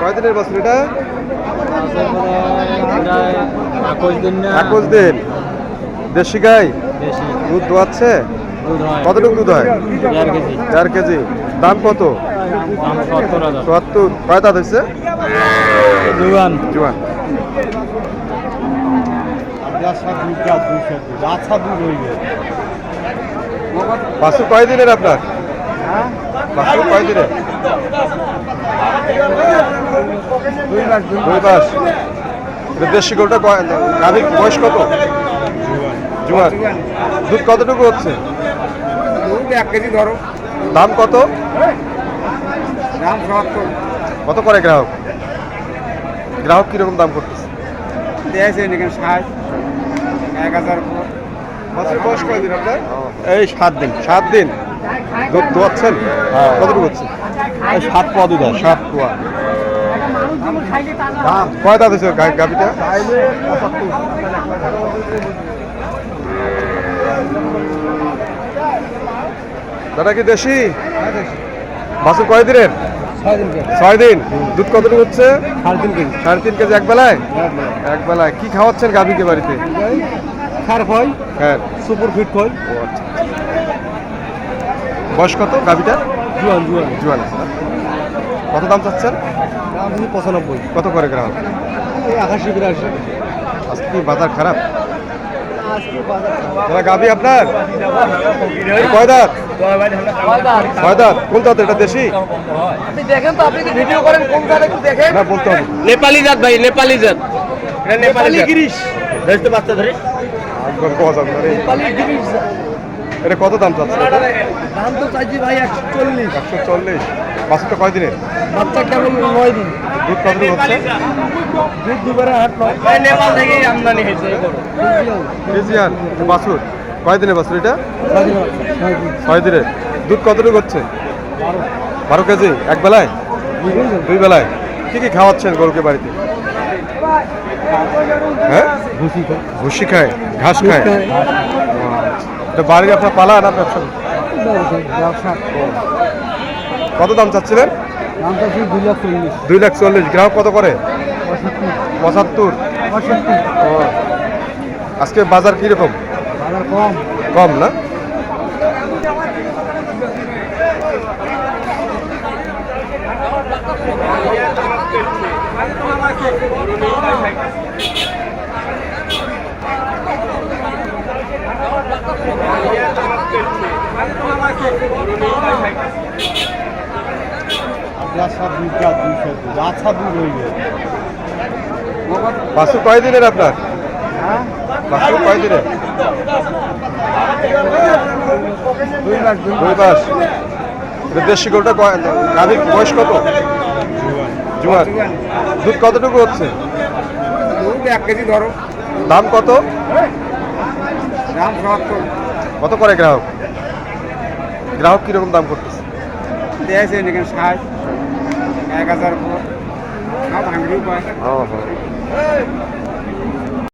কয়দিনের বছর এটা? একুশ দিন। দেশি গাই? দুধ দোয়াচ্ছে? কতটুকু দুধ হয়? কেজি। চার কেজি। দাম কত? চুয়াত্তর কয় দাঁত হয়েছে? জুয়ান জুয়ান বাসু কয় দিনের আপনার? বাসু কয় দিনের দুই মাস দেশি গরুটা গাভীর বয়স কত? জুয়ান। দুধ কতটুকু হচ্ছে? এক কেজি ধরো। দাম কত? দাম কত করে গ্রাহক? গ্রাহক কীরকম দাম করতেছে? দিয়েছে ষাট। এক হাজার মাছের বয়স কয়দিন আপনার? এই সাত দিন। সাত দিন? দুধ দোয়াচ্ছেন? হ্যাঁ। কতটুকু হচ্ছে সাত পদ দেয় সাত পোয়া। কয় দাঁত হয়েছে গা- দাদা কি দেশি? বাসুর কয় দিনের ছয় দিন। ছয় দিন দুধ কতটুকু হচ্ছে? সাড়ে তিন কেজি। সাড়ে তিন কেজি এক বেলায় এক বেলায় কি খাওয়াচ্ছেন গাভীকে বাড়িতে? খার খয় হ্যাঁ সুপুর ফিট খয়। বয়স কত জুয়ান জুয়ান। জুয়ান। আছে কত দাম চাচ্ছেন? দাম দিচ্ছি পঁচানব্বই। কত করে গ্রাহক? এই আকাশি বিরাশি আজকে কি বাজার খারাপ? দাদা গাভী আপনার? কয় দাঁত? কোন দাঁত? এটা দেশি? আপনি দেখেন তো আপনি ভিডিও করেন কোন একটু দেখেন। না বলতে হবে। নেপালি জাত ভাই নেপালি জাত। এটা নেপালি গিরিশ। ধরতে বাচ্চা ধরে একবার পাওয়া যাবে না এটা কত দাম চাচ্ছে দাম তো চাইছি ভাই একশো চল্লিশ একশো চল্লিশ। বাসুটা কয় দিনের? বাচ্চা কেবল নয় দিন। দুধ কতটুকু হচ্ছে? দুধ দুবারে হাট নয় নেপাল থেকে আমদানি হয়েছে এই গরু। ফ্রিজিয়ান বাসুর কয় বাসুর এটা? ছয় দিনের। দুধ কতটুকু হচ্ছে? বারো কেজি? এক বেলায়? দুই বেলায়। কি কি খাওয়াচ্ছেন গরুকে বাড়িতে? হ্যাঁ? ভুসি খায়। ঘাস খায়? এটা বাড়ির আপনার পালা না ব্যবসা কত দাম চাচ্ছিলেন? দুই লাখ চল্লিশ। গ্রাহক কত করে? পঁচাত্তর। আজকে বাজার কীরকম? কম কম না আপনার সব দুইটা দুইশো দুধ আচ্ছা দুধ হয়ে গেছে বাসু কয় দিনের আপনার বাসু কয় দিনের দুই মাস। দেশি গরুটা গাভীর বয়স কত? জুয়ান। দুধ কতটুকু হচ্ছে? দুধ এক কেজি ধরো। দাম কত? দাম কত করে গ্রাহক? গ্রাহক কীরকম দাম করতেছে? দিয়েছে এখানে ষাট এক হাজার ও।